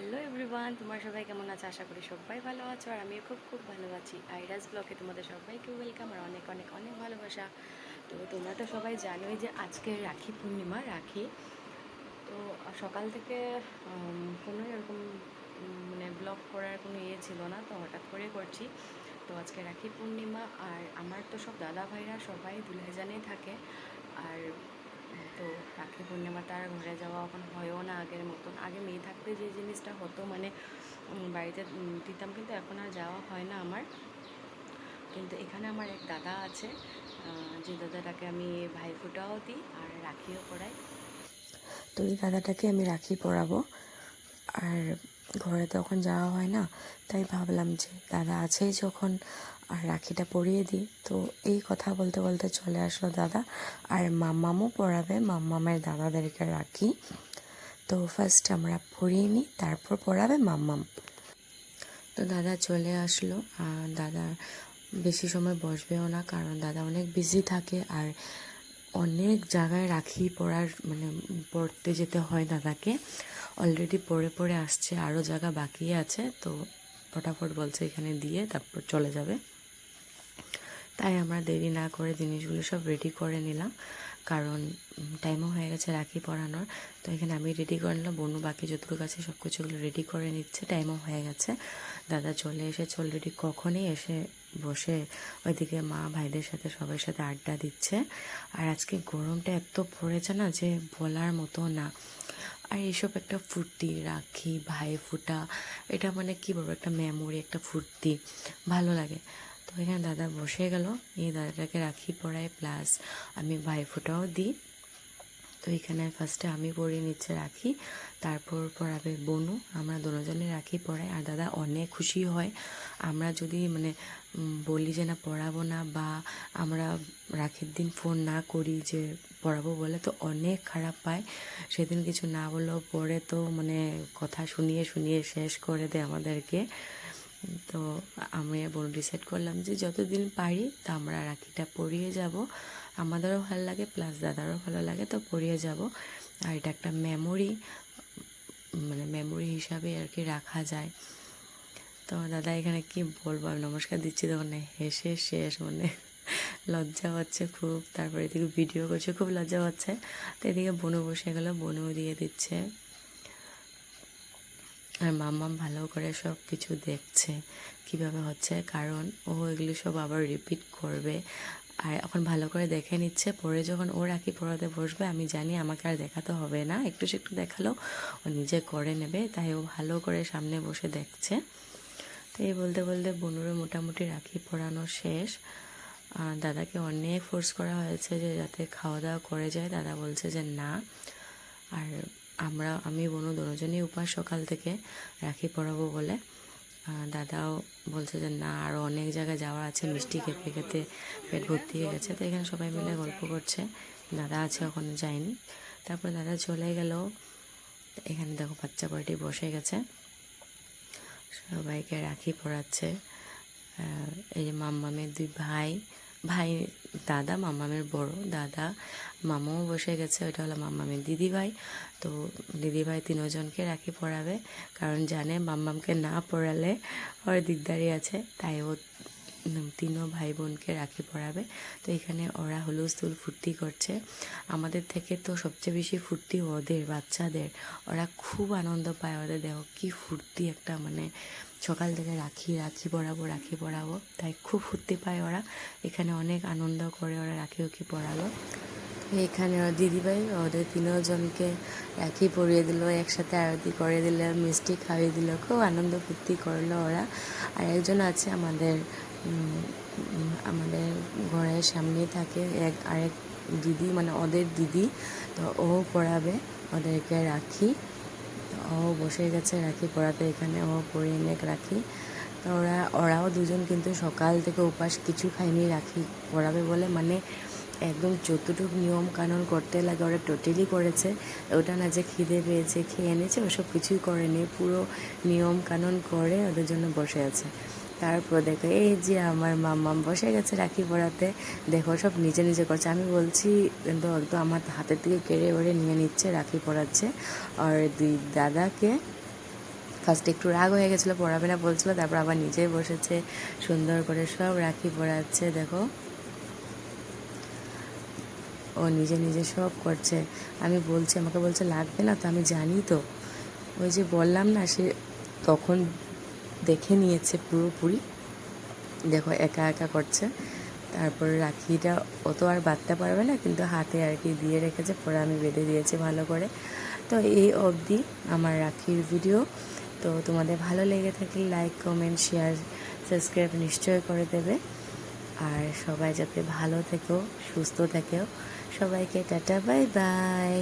Hello everyone তোমার সবাই কেমন আছে? আশা করি সবাই ভালো আছো আর আমিও খুব খুব ভালো আছি। আইরাস ব্লকে তোমাদের সবাইকে ওয়েলকাম আর অনেক অনেক অনেক ভালোবাসা। তো তোমরা তো সবাই জানোই যে আজকে রাখি পূর্ণিমা, রাখি। তো সকাল থেকে কোনো এরকম মানে ব্লগ করার কোনো ইয়ে ছিল না, তো হঠাৎ করে করছি। তো আজকে রাখি পূর্ণিমা আর আমার তো সব দাদা ভাইরা সবাই দুলহাজানেই থাকে। আর তো রাখি পূর্ণিমাটা আর ঘরে যাওয়া এখন হয়ও না আগের মতন। আগে মেয়ে থাকতে যে জিনিসটা হতো মানে বাড়িতে দিতাম, কিন্তু এখন আর যাওয়া হয় না আমার। কিন্তু এখানে আমার এক দাদা আছে যে দাদাটাকে আমি ভাইফোঁটাও দিই আর রাখিও পড়াই। তো এই দাদাটাকে আমি রাখি পরাবো আর ঘরে তখন যাওয়া হয় না, তাই ভাবলাম যে দাদা আছেই যখন আর রাখিটা পরিয়ে দিই। তো এই কথা বলতে বলতে চলে আসলো দাদা। আর মাম্মামও পরাবে মাম্মামের দাদাদেরকে রাখি। তো ফার্স্ট আমরা পরিয়ে নিই, তারপর পরাবে মাম্মাম তো দাদা চলে আসলো। আর দাদা বেশি সময় বসবেও না, কারণ দাদা অনেক বিজি থাকে। আর অনেক জায়গায় রাখি পড়ার মানে পড়তে যেতে হয় দাদাকে। অলরেডি পড়ে পড়ে আসছে আরও জায়গা বাকি আছে। তো ফটাফট বলছে এখানে দিয়ে তারপর চলে যাবে। তাই আমরা দেরি না করে জিনিসগুলো সব রেডি করে নিলাম। কারণ টাইমও হয়ে গেছে রাখি পরানোর। তো এখানে আমি রেডি করে নিলাম। বনু বাকি যতটুকু আছে সব কিছুগুলো রেডি করে নিচ্ছে। টাইমও হয়ে গেছে। দাদা চলে এসেছে অলরেডি কখনই এসে বসে ওইদিকে মা ভাইদের সাথে সবার সাথে আড্ডা দিচ্ছে। আর আজকে গরমটা এত পড়েছে না যে বলার মতো না। আর এইসব একটা ফুর্তি, রাখি, ভাই ফুটা, এটা মানে কি বলব? একটা মেমোরি একটা ফুর্তি। ভালো লাগে। তো এখানে দাদা বসে গেল। এই দাদাটাকে রাখি পড়াই প্লাস আমি ভাই ফুটাও দিই। তো এখানে ফার্স্টে আমি পরিয়ে নিচ্ছে রাখি, তারপর পড়াবে বনু। আমরা দুজনে রাখি পড়াই। আর দাদা অনেক খুশি হয়। আমরা যদি মানে বলি যে না পড়াবো না বা আমরা রাখির দিন ফোন না করি যে পড়াবো বলে, তো অনেক খারাপ পায়। সেদিন কিছু না বললেও পরে তো মানে কথা শুনিয়ে শুনিয়ে শেষ করে দেয় আমাদেরকে। তো আমি বোন ডিসাইড করলাম যে যতদিন পারি তো আমরা রাখিটা পরিয়ে যাব। আমাদেরও ভালো লাগে প্লাস দাদারও ভালো লাগে, তো পরিয়ে যাব। আর এটা একটা মেমোরি মানে মেমোরি হিসাবে আর কি রাখা যায়। তো দাদা এখানে কি বলব? আমি নমস্কার দিচ্ছি তখন হেসে শেষ মানে লজ্জা পাচ্ছে খুব। তারপরে এদিকে ভিডিও করছে, খুব লজ্জা পাচ্ছে তো এদিকে বনু বসে গেলো, বনু দিয়ে দিচ্ছে। আর মাম্মাম ভালো করে সব কিছু দেখছে কীভাবে হচ্ছে, কারণ ও এগুলো সব আবার রিপিট করবে। আর এখন ভালো করে দেখে নিচ্ছে, পরে যখন ও রাখি পড়াতে বসবে, আমি জানি আমাকে আর দেখাতে হবে না। একটু একটু দেখালেও ও নিজে করে নেবে, তাই ও ভালো করে সামনে বসে দেখছে। তো এই বলতে বলতে বনুরে মোটামুটি রাখি পড়ানো শেষ। আর দাদাকে অনেক ফোর্স করা হয়েছে যে যাতে খাওয়া দাওয়া করে যায়। দাদা বলছে যে না। আর আমরা, আমি, বনু দুজনেই উপাস সকাল থেকে রাখি পড়াবো বলে। দাদাও বলছে যে, না আরও অনেক জায়গায় যাওয়ার আছে, মিষ্টি খেতে খেতে পেট ভর্তি হয়ে গেছে। তো এখানে সবাই মিলে গল্প করছে। দাদা আছে ওখানে যায়নি। তারপর দাদা চলে গেল। এখানে দেখো, বাচ্চা পার্টি বসে গেছে। সবাইকে রাখি পড়াচ্ছে। এই যে মাম্মামের দুই ভাই ভাই দাদা, মামামের বড় দাদা, মামাও বসে গেছে, ওইটা হলো মাম্মামের দিদি ভাই তো দিদি ভাই তিনজনকে রাখি পড়াবে কারণ জানে মাম্মামকে না পড়ালে ওর দিকদারি আছে, তাই ও তিনও ভাই বোনকে রাখি পড়াবে তো এখানে ওরা হুলুস্থুল ফুর্তি করছে। আমাদের থেকে তো সবচেয়ে বেশি ফুর্তি ওদের, বাচ্চাদের। ওরা খুব আনন্দ পায় ওদের, দেখো কি ফুর্তি একটা মানে সকাল থেকে রাখি রাখি পড়াবো রাখি পড়াবো তাই খুব ফুর্তি পায় ওরা। এখানে অনেক আনন্দ করে ওরা রাখি উখি পড়ালো এখানে দিদিভাই ওদের তিনজনকে রাখি পরিয়ে দিল, একসাথে আরতি করে দিল, মিষ্টি খাইয়ে দিল। খুব আনন্দ ফুর্তি করল ওরা। আর একজন আছে আমাদের আমাদের ঘরের সামনেই থাকে এক, আরেক দিদি মানে ওদের দিদি। তো ও পড়াবে, ওদেরকে রাখি। ও বসে গেছে রাখি পড়াতে, এখানে ও পরিয়ে নেক রাখি। তো ওরা, ওরাও দুজন কিন্তু সকাল থেকে উপাস কিছু খায়নি রাখি পড়াবে বলে। মানে একদম যতটুকু নিয়ম কানুন করতে লাগে, ওরা টোটালি করেছে। ওটা না যে খিদে পেয়েছে, খেয়ে এনেছে ওসব কিছুই করেনি। পুরো নিয়ম কানুন করে ওদের জন্য বসে আছে। তারপর দেখো, এই যে আমার মাম্মাম বসে গেছে রাখি পড়াতে দেখো, সব নিজে নিজে করছে। আমি বলছি, কিন্তু একদম আমার হাতের থেকে কেড়ে ওড়ে নিয়ে নিচ্ছে, রাখি পড়াচ্ছে আর দুই দাদাকে ফার্স্টে একটু রাগ হয়ে গেছিল, পড়াবে না বলছিলো, তারপর আবার নিজেই বসেছে, সুন্দর করে সব রাখি পড়াচ্ছে দেখো। ও নিজে নিজে সব করছে। আমি বলছি, আমাকে বলছে, লাগবে না তো? আমি জানি তো। ওই যে বললাম না, সে তখন দেখে নিয়েছে পুরোপুরি। দেখো, একা একা করছে। তারপর রাখিটা অত আর বাঁধতে পারবে না, কিন্তু হাতে আর কি দিয়ে রেখেছে। পরে আমি বেঁধে দিয়েছি ভালো করে। তো এই অবধি আমার রাখির ভিডিও তো তোমাদের ভালো লেগে থাকলে লাইক কমেন্ট শেয়ার সাবস্ক্রাইব নিশ্চয় করে দেবে। আর সবাই যাতে ভালো থেকো, সুস্থ থেকেও সবাইকে টাটা বাই বাই